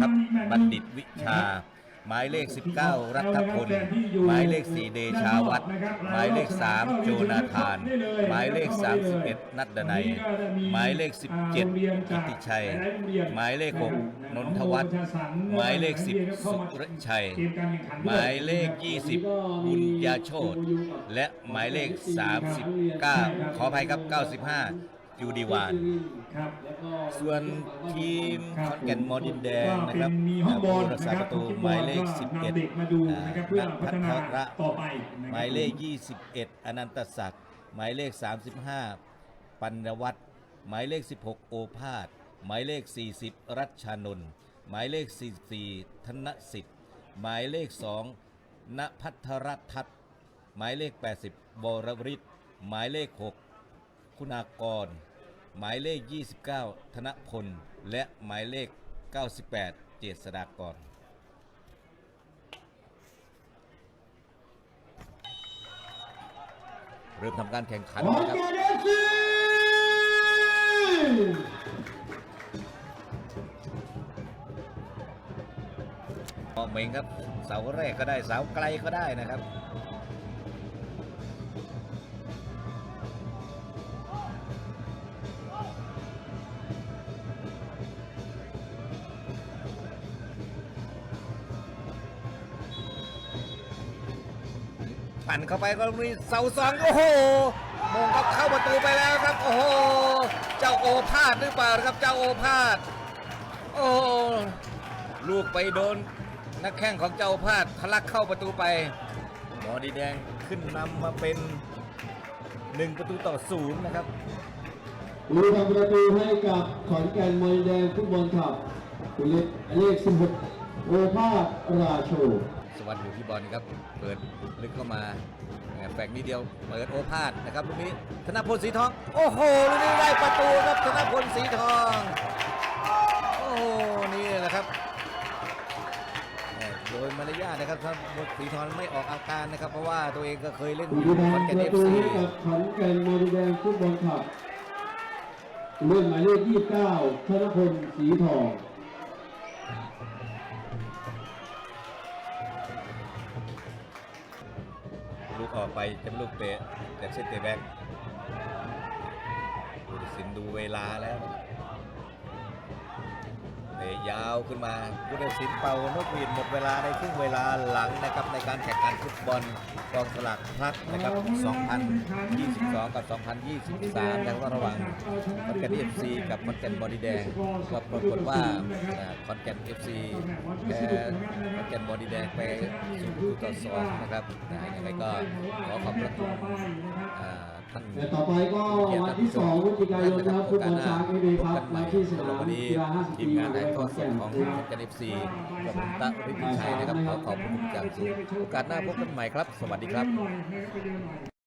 ครับบัณฑิตวิชา หมายเลข 19 รัฐพล หมายเลข 4 เดชาวัฒน์หมายเลข 3 โจนาธาน หมายเลข 31 นัดดนัย หมายเลข 17 กิติชัย หมายเลข 6 นนทวัฒน์หมายเลข 10 สุรชัย หมายเลข 20 บุญญาโชตและหมายเลข 39 ขออภัยครับ 95 จูดีวาน ครับแล้วก็ส่วนทีมขอนแก่นมอดินแดงนะครับก็เป็นมีห้องบอลผู้รักษาประตูนะครับหมายเลขก็11นำเด็กมาดูนะครับเพื่อพัฒนาพัทระต่อไปนะครับหมายเลข 21 อนันตศักดิ์หมายเลข 35 ปัญญวัฒน์หมายเลข 16 โอภาสหมายเลข 40 รัชชานนท์หมายเลข 44 ธนสิทธิ์ หมายเลข 2 ณพัทรทัศน์หมายเลข 80 บรวริศหมายเลข 6 คุณากร หมายเลข 29 ธนพล และหมายเลข 98 เจษฎากรเริ่มทำการแข่งขันขอนนะครับแก่นเอฟซีออกเมงครับ เสาแรกก็ได้ เสาไกลก็ได้นะครับ ปั่นเข้าไปก็มีเสาสองโอ้โหมงครับเข้าประตูไปแล้วครับ โอ้โหเจ้าโอภาสหรือเปล่าครับเจ้าโอภาสโอ้โหลูกไปโดนนักแข้งของเจ้าโอภาสทะลักเข้าประตูไป หมอดีแดงขึ้นนำมาเป็นหนึ่งประตูต่อศูนย์นะครับผู้ทำประตูให้กับขอนแก่นมวยแดงฟุตบอลคลับคุณเลขเลข16โอภาสราโช สวัสดีอยู่ที่บอลครับ เปิดลึกเข้ามาแฝงนิดเดียว เปิดโอภาสนะครับลูกนี้ ธนพลสีทอง โอ้โหลูกนี้ได้ประตูครับ ธนพลสีทอง โอ้โห นี่แหละครับ โดยมารยาทนะครับธนพลสีทองไม่ออกอาการนะครับ เพราะว่าตัวเองก็เคยเล่นอยู่ที่ขอนแก่นเอฟซีให้กับขอนแก่นมวยแดงฟุตบอลคลับเรื่องหมายเลข29ธนพลสีทอง ลูกออกไปจะเป็นลูกเตะจากเส้นเตะแบ็กผู้ตัดสินดูเวลาแล้วเตะยาวขึ้นมาผู้ตัดสินเป่านกหวีดหมดเวลาในครึ่งเวลาหลังนะครับในการแข่งขันฟุตบอลกองสลากพลัดนะครับ 2022 กับ 2023 นะครับระหว่างขอนแก่นเอฟซีกับขอนแก่นบอดี้แดงก็ปรากฏว่าอ่าขอนแก่นเอฟซีแพ้ขอนแก่นบอดี้แดงไปศูนย์ประตูต่อสองนะครับนะยังไงก็ขอขอบพระคุณอ่าท่านแต่ต่อไปก็วันที่2พฤศจิกายนนะครับฟุตบอลช้างเอเดครับมาที่สนามกีฬา50ทีปีมงานถ่ายทอดสแก่ดนของนะครับจันเอฟซีกับผมตะฤทธิชัยนะครับขอขอบคุณอย่างสูงโอกาสหน้าพบกันใหม่ครับ สวัสดีครับ